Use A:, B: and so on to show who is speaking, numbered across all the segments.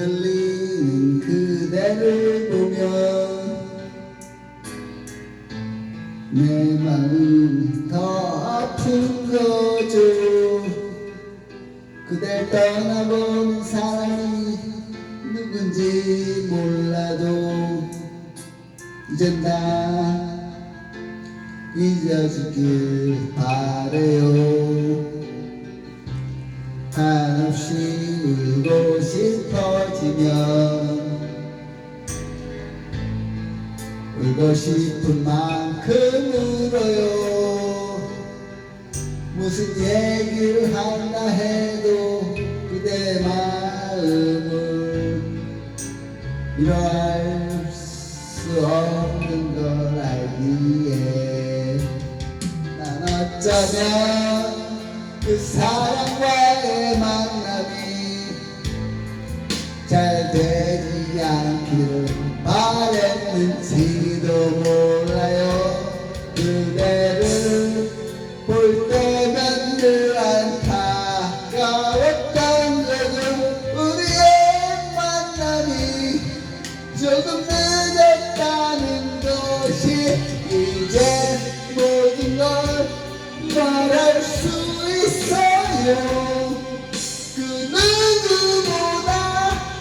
A: 흔들리는 그대를 보면 내 마음 더 아픈 거죠. 그댈 떠나보는 사람이 누군지 몰라도 이젠 다 잊어주길 바래요 울고 싶은 만큼 울어요. 무슨 얘기를 한다 해도 그대 마음을 이해할 수 없는 걸 알기에 난 어쩌면 그 사랑과의 만남이 잘 되지 않기를 그대를 볼 때면 늘 안타까웠던 거죠 우리의 만남이 조금 늦었다는 것이 이제 모든 걸 말할 수 있어요. 그 누구보다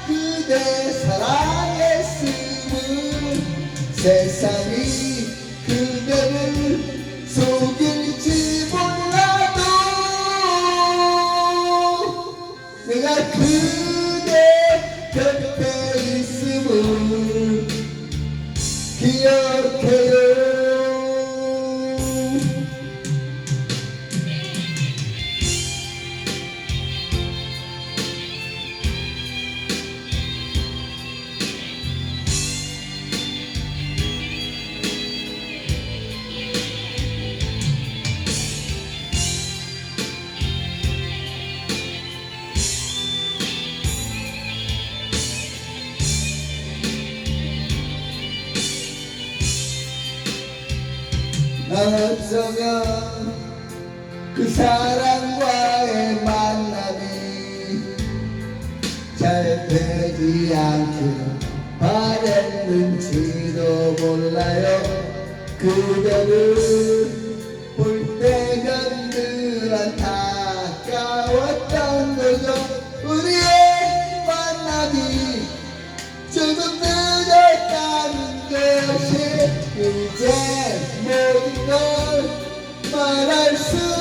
A: 그대 사랑했음을 세상이 내가 난 어쩌면 그 사랑과의 만남이 잘 되지 않기를 바랬는지도 몰라요. 그대를 볼 때면 늘 안타까웠던 거죠 우리의 만남이 조금 늦었다는 것이 이제 말할 수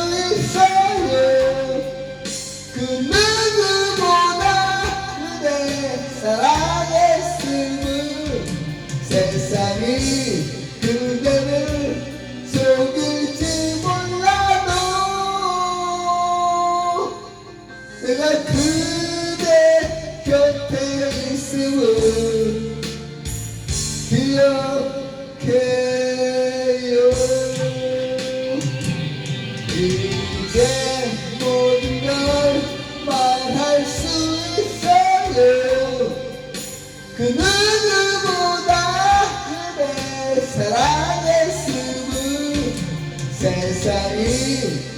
A: 이제 모든 걸 말할 수 있어요. 그 누구보다 그대 사랑의 숨을 세상이